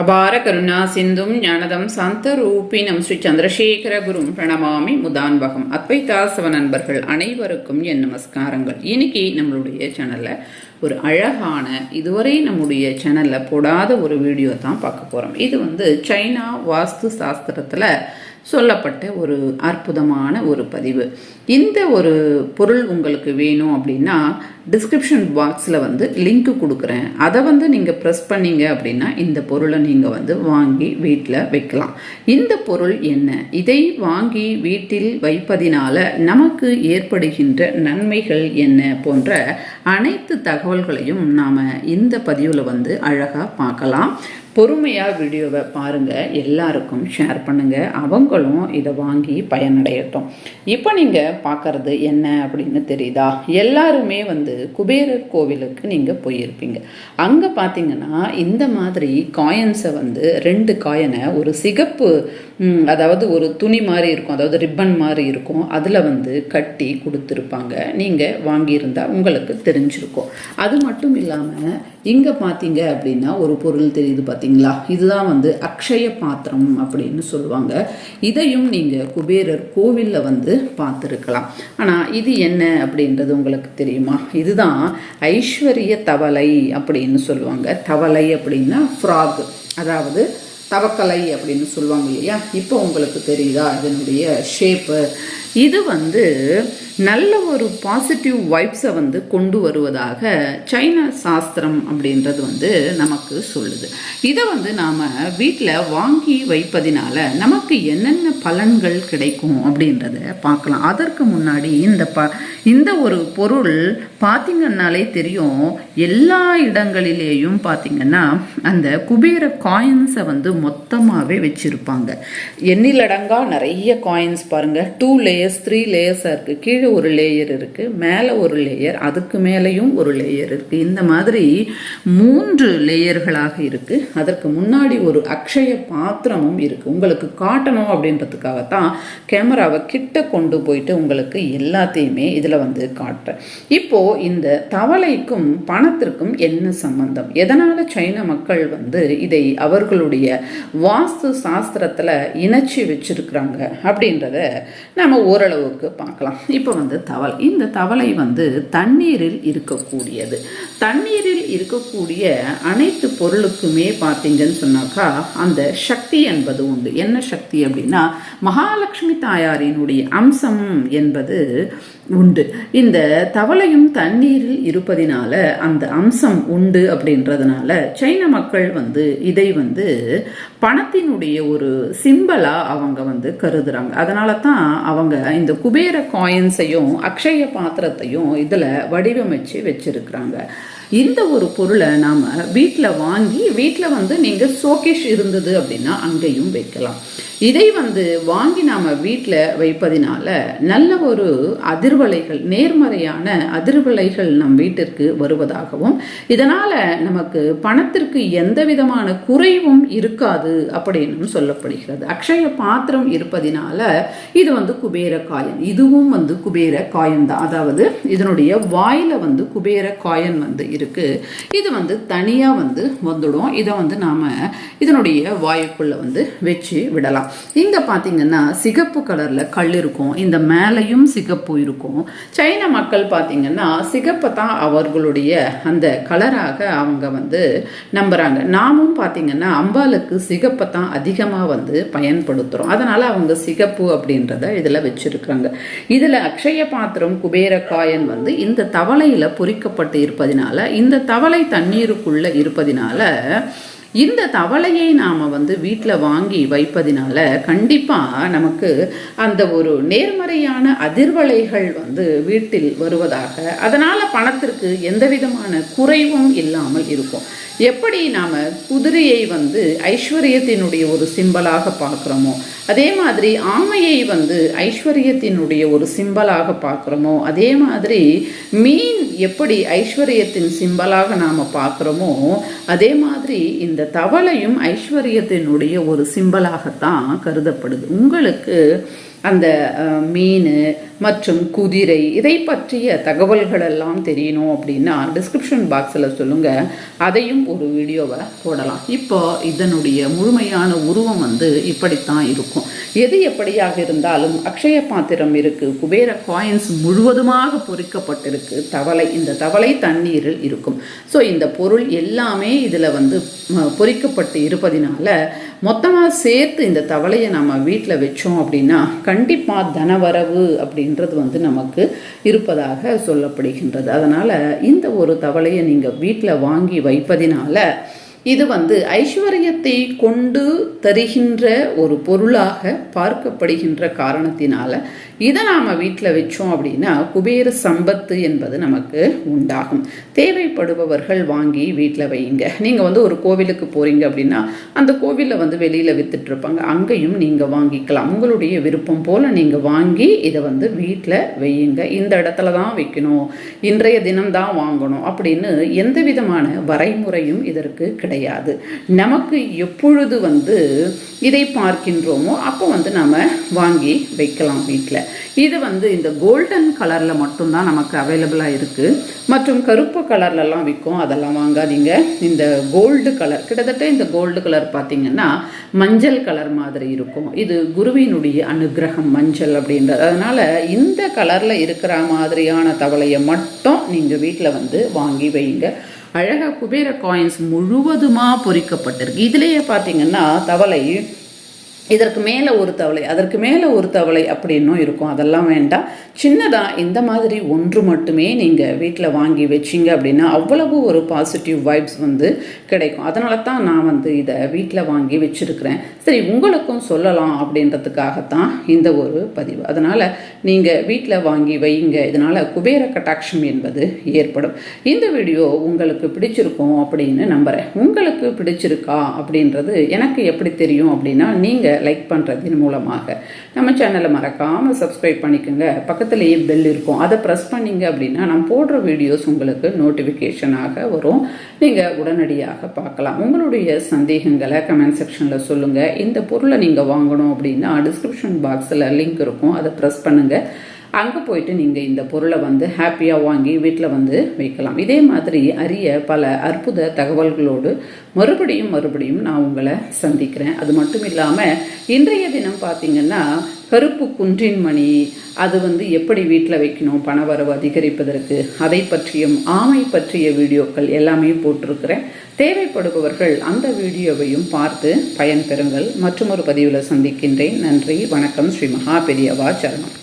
அபார கருணா சிந்தும் ஞானதம் சந்த ரூபினம் ஸ்ரீ சந்திரசேகர குரும் பிரணமாமி முதான்பகம். அத்வைதாசவ நண்பர்கள் அனைவருக்கும் என் நமஸ்காரங்கள். இன்னைக்கு நம்மளுடைய சேனலில் ஒரு அழகான இதுவரை நம்முடைய சேனலில் போடாத ஒரு வீடியோ தான் பார்க்க போகிறோம் இது வந்து சைனா வாஸ்து சாஸ்திரத்தில் சொல்லப்பட்ட ஒரு அற்புதமான ஒரு பதிவு. இந்த ஒரு பொருள் உங்களுக்கு வேணும் அப்படின்னா டிஸ்கிரிப்ஷன் பாக்ஸில் வந்து லிங்க் கொடுக்குறேன். அதை வந்து நீங்கள் ப்ரெஸ் பண்ணீங்க அப்படின்னா இந்த பொருளை நீங்கள் வந்து வாங்கி வீட்டில் வைக்கலாம். இந்த பொருள் என்ன? இதை வாங்கி வீட்டில் வைப்பதினால நமக்கு ஏற்படுகின்ற நன்மைகள் என்ன? போன்ற அனைத்து தகவல்களையும் நாம் இந்த பதிவில் வந்து அழகாக பார்க்கலாம். பொறுமையாக வீடியோவை பாருங்கள் எல்லாருக்கும் ஷேர் பண்ணுங்கள் அவங்களும் இதை வாங்கி பயனடையட்டும். இப்போ நீங்கள் பார்க்குறது என்ன அப்படின்னு தெரியுதா? எல்லாருமே வந்து குபேரர் கோவிலுக்கு நீங்கள் போயிருப்பீங்க. அங்கே பார்த்தீங்கன்னா இந்த மாதிரி காயின்ஸை வந்து ரெண்டு காயினை ஒரு சிகப்பு அதாவது ஒரு துணி மாதிரி இருக்கும் அதாவது ரிப்பன் மாதிரி இருக்கும் அதில் வந்து கட்டி கொடுத்துருப்பாங்க. நீங்கள் வாங்கியிருந்தால் உங்களுக்கு தெரிஞ்சிருக்கும். அது மட்டும் இல்லாமல் இங்கே பார்த்தீங்க அப்படின்னா ஒரு பொருள் தெரியுது பார்த்தீங்களா இதுதான் வந்து அக்ஷய பாத்திரம் அப்படின்னு சொல்லுவாங்க. இதையும் நீங்கள் குபேரர் கோவிலில் வந்து பார்த்துருக்கலாம். ஆனால் இது என்ன அப்படின்றது உங்களுக்கு தெரியுமா? இதுதான் ஐஸ்வர்ய தவளை அப்படின்னு சொல்லுவாங்க. தவளை அப்படின்னா ஃப்ராக் அதாவது தவக்கலை அப்படின்னு சொல்லுவாங்க இல்லையா? இப்போ உங்களுக்கு தெரியுதா? இதனுடைய ஷேப்பு இது வந்து நல்ல ஒரு பாசிட்டிவ் வைப்ஸை வந்து கொண்டு வருவதாக சைனா சாஸ்திரம் அப்படின்றது வந்து நமக்கு சொல்லுது. இதை வந்து நாம் வீட்டில் வாங்கி வைப்பதினால நமக்கு என்னென்ன பலன்கள் கிடைக்கும் அப்படின்றத பார்க்கலாம். அதற்கு முன்னாடி இந்த ப இந்த ஒரு பொருள் பார்த்திங்கன்னாலே தெரியும். எல்லா இடங்களிலேயும் பார்த்திங்கன்னா அந்த குபேர காயின்ஸை வந்து மொத்தமாகவே வச்சுருப்பாங்க. எண்ணிலடங்கா நிறைய காயின்ஸ் பாருங்கள் டூ லேயர்ஸ் த்ரீ லேயர்ஸாக இருக்குது கீழே ஒரு லேயர் இருக்குது மேலே ஒரு லேயர் அதுக்கு மேலேயும் ஒரு லேயர் இருக்குது இந்த மாதிரி மூன்று லேயர்களாக இருக்குது அதற்கு முன்னாடி ஒரு அக்ஷய பாத்திரமும் இருக்குது உங்களுக்கு காட்டணும் அப்படின்றதுக்காகத்தான் கேமராவை கிட்ட கொண்டு போயிட்டு உங்களுக்கு எல்லாத்தையுமே இதில் வந்து காட்டுறேன். இப்போது இந்த தவளைக்கும் பணத்திற்கும் என்ன சம்பந்தம்? எதனால் சைன மக்கள் வந்து இதை அவர்களுடைய வாஸ்து சாஸ்திரத்தில் இணைச்சி வச்சிருக்கிறாங்க அப்படின்றத நம்ம ஓரளவுக்கு பார்க்கலாம். இப்போ வந்து தவளை இந்த தவளை வந்து தண்ணீரில் இருக்கக்கூடியது. தண்ணீரில் இருக்கக்கூடிய அனைத்து பொருளுக்குமே பார்த்தீங்கன்னு சொன்னாக்கா அந்த சக்தி என்பது உண்டு. என்ன சக்தி அப்படின்னா மகாலட்சுமி தாயாரினுடைய அம்சம் என்பது உண்டு. இந்த தவளையும் தண்ணீரில் இருப்பதினால அந்த அம்சம் உண்டு அப்படின்றதுனால சைன மக்கள் வந்து இதை வந்து பணத்தினுடைய ஒரு சிம்பலா அவங்க வந்து கருதுறாங்க. அதனால தான் அவங்க இந்த குபேர காயின்ஸையும் அக்ஷய பாத்திரத்தையும் இதில் வடிவமைச்சு வச்சிருக்கிறாங்க. இந்த ஒரு பொருளை நாம் வீட்டில் வாங்கி வீட்டில் வந்து நீங்கள் சோகேஷ் இருந்தது அப்படின்னா அங்கேயும் வைக்கலாம். இதை வந்து வாங்கி நாம் வீட்டில் வைப்பதினால நல்ல ஒரு அதிர்வலைகள் நேர்மறையான அதிர்வலைகள் நம் வீட்டிற்கு வருவதாகவும் இதனால் நமக்கு பணத்திற்கு எந்த விதமான குறைவும் இருக்காது அப்படின்னு சொல்லப்படுகிறது. அக்ஷய பாத்திரம் இருப்பதினால இது வந்து குபேர காயன். இதுவும் வந்து குபேர காயன் தான். அதாவது இதனுடைய வாயில் வந்து குபேர காயன் வந்து இருக்குது இது வந்து தனியாக வந்து வந்துடும். இதை வந்து நாம் இதனுடைய வாயுக்குள்ளே வந்து வச்சு விடலாம். இங்கே பார்த்தீங்கன்னா சிகப்பு கலரில் கல் இருக்கும். இந்த மேலையும் சிகப்பு இருக்கும். சைன மக்கள் பார்த்தீங்கன்னா சிகப்பை தான் அவர்களுடைய அந்த கலராக அவங்க வந்து நம்புகிறாங்க நாமும் பார்த்தீங்கன்னா அம்பாளுக்கு சிகப்பை தான் அதிகமாக வந்து பயன்படுத்துகிறோம் அதனால் அவங்க சிகப்பு அப்படின்றத இதில் வச்சுருக்காங்க. இதில் அக்ஷய பாத்திரம் குபேர காயன் வந்து இந்த தவளையில் பொறிக்கப்பட்டு இருப்பதினால இந்த தவளை தண்ணீருக்குள்ளே இருப்பதினால இந்த தவளையை நாம் வந்து வீட்டில் வாங்கி வைப்பதினால கண்டிப்பாக நமக்கு அந்த ஒரு நேர்மறையான அதிர்வலைகள் வந்து வீட்டில் வருவதாக. அதனால் பணத்திற்கு எந்த விதமான குறைவும் இல்லாமல் இருக்கும். எப்படி நாம் குதிரையை வந்து ஐஸ்வர்யத்தினுடைய ஒரு சிம்பலாக பார்க்குறோமோ அதே மாதிரி ஆமையை வந்து ஐஸ்வர்யத்தினுடைய ஒரு சிம்பலாக பார்க்குறோமோ அதே மாதிரி மீன் எப்படி ஐஸ்வர்யத்தின் சிம்பலாக நாம் பார்க்குறோமோ அதே மாதிரி இந்த இந்த தவளையும் ஐஸ்வர்யத்தினுடைய ஒரு சிம்பலாகத்தான் கருதப்படுது. உங்களுக்கு அந்த மீன் மற்றும் குதிரை இதை பற்றிய தகவல்கள் எல்லாம் தெரியணும் அப்படின்னா டிஸ்கிரிப்ஷன் பாக்ஸில் சொல்லுங்கள் அதையும் ஒரு வீடியோவை போடலாம். இப்போ இதனுடைய முழுமையான உருவம் வந்து இப்படித்தான் இருக்கும். எது எப்படியாக இருந்தாலும் அக்ஷய பாத்திரம் இருக்குது குபேர காயின்ஸ் முழுவதுமாக பொறிக்கப்பட்டிருக்கு. தவளை இந்த தவளை தண்ணீரில் இருக்கும். ஸோ இந்த பொருள் எல்லாமே இதில் வந்து பொறிக்கப்பட்டு இருப்பதினால மொத்தமாக சேர்த்து இந்த தவளையை நம்ம வீட்டில் வச்சோம் அப்படின்னா கண்டிப்பாக தனவரவு அப்படின்றது வந்து நமக்கு இருப்பதாக சொல்லப்படுகின்றது. அதனால் இந்த ஒரு தவளையை நீங்கள் வீட்டில் வாங்கி வைப்பதினால இது வந்து ஐஸ்வர்யத்தை கொண்டு தருகின்ற ஒரு பொருளாக பார்க்கப்படுகின்ற காரணத்தினால இதை நாம் வீட்டில் வச்சோம் அப்படின்னா குபேர சம்பத்து என்பது நமக்கு உண்டாகும். தேவைப்படுபவர்கள் வாங்கி வீட்டில் வையுங்க. நீங்கள் வந்து ஒரு கோவிலுக்கு போகிறீங்க அப்படின்னா அந்த கோவிலில் வந்து வெளியில் விற்றுட்ருப்பாங்க அங்கேயும் நீங்கள் வாங்கிக்கலாம். உங்களுடைய விருப்பம் போல் நீங்கள் வாங்கி இதை வந்து வீட்டில் வையுங்க. இந்த இடத்துல தான் வைக்கணும். இன்றைய தினம் தான் வாங்கணும் அப்படின்னு எந்த விதமான வரைமுறையும் இதற்கு கிடையாது. நமக்கு எப்பொழுது வந்து இதை பார்க்கின்றோமோ அப்போ வந்து நாம் வாங்கி வைக்கலாம் வீட்டில் இது வந்து இந்த கோல்டன் கலரில் மட்டும்தான் நமக்கு அவைலபிளாக இருக்குது மற்றும் கருப்பு கலர்லலாம் விற்கும். அதெல்லாம் வாங்காதீங்க. இந்த கோல்டு கலர் கிட்டத்தட்ட இந்த கோல்டு கலர் பார்த்தீங்கன்னா மஞ்சள் கலர் மாதிரி இருக்கும். இது குருவினுடைய அனுகிரகம் மஞ்சள் அப்படின்றது அதனால் இந்த கலரில் இருக்கிற மாதிரியான தவளையை மட்டும் நீங்கள் வீட்டில் வந்து வாங்கி வைங்க. அழகாக குபேர காயின்ஸ் முழுவதுமாக பொறிக்கப்பட்டிருக்கு. இதுலேயே பார்த்தீங்கன்னா தவளை இதற்கு மேலே ஒரு தவளை அதற்கு மேலே ஒரு தவளை அப்படின்னும் இருக்கும். அதெல்லாம் வேண்டாம். சின்னதாக இந்த மாதிரி ஒன்று மட்டுமே நீங்கள் வீட்டில் வாங்கி வச்சிங்க அப்படின்னா அவ்வளவு ஒரு பாசிட்டிவ் வைப்ஸ் வந்து கிடைக்கும். அதனால தான் நான் வந்து இதை வீட்டில் வாங்கி வச்சுருக்கிறேன். சரி உங்களுக்கும் சொல்லலாம் அப்படின்றதுக்காகத்தான் இந்த ஒரு பதிவு. அதனால் நீங்கள் வீட்டில் வாங்கி வையுங்க இதனால் குபேர கட்டாட்சம் என்பது ஏற்படும். இந்த வீடியோ உங்களுக்கு பிடிச்சிருக்கும் அப்படின்னு நம்புகிறேன் உங்களுக்கு பிடிச்சிருக்கா அப்படின்றது எனக்கு எப்படி தெரியும் அப்படின்னா நீங்கள் லைக் பண்ணுறதின் மூலமாக. நம்ம சேனலை மறக்காமல் சப்ஸ்கிரைப் பண்ணிக்கோங்க. பக்கத்துலேயே பெல் இருக்கும். அதை ப்ரெஸ் பண்ணீங்க அப்படின்னா நான் போடுற வீடியோஸ் உங்களுக்கு நோட்டிஃபிகேஷனாக வரும். நீங்கள் உடனடியாக பார்க்கலாம். உங்களுடைய சந்தேகங்களை கமெண்ட் செக்ஷனில் சொல்லுங்கள் இந்த பொருளை நீங்கள் வாங்கணும் அப்படின்னா டிஸ்கிரிப்ஷன் பாக்ஸில் லிங்க் இருக்கும். அதை ப்ரெஸ் பண்ணுங்கள் அங்கே போயிட்டு நீங்கள் இந்த பொருளை வந்து ஹாப்பியாக வாங்கி வீட்டில் வந்து வைக்கலாம். இதே மாதிரி அரிய பல அற்புத தகவல்களோடு மறுபடியும் மறுபடியும் நான் உங்களை சந்திக்கிறேன். அது மட்டும் இல்லாமல் இன்றைய தினம் பார்த்தீங்கன்னா கருப்பு குன்றின் மணி அது வந்து எப்படி வீட்டில் வைக்கணும் பணவரவு அதிகரிப்பதற்கு அதை பற்றியும் ஆமை பற்றிய வீடியோக்கள் எல்லாமே போட்டிருக்கிறேன். தேவைப்படுபவர்கள் அந்த வீடியோவையும் பார்த்து பயன்பெறுங்கள் மற்றும் ஒரு பதிவில் சந்திக்கின்றேன். நன்றி வணக்கம். ஸ்ரீ மகா பெரியவா சரணம்.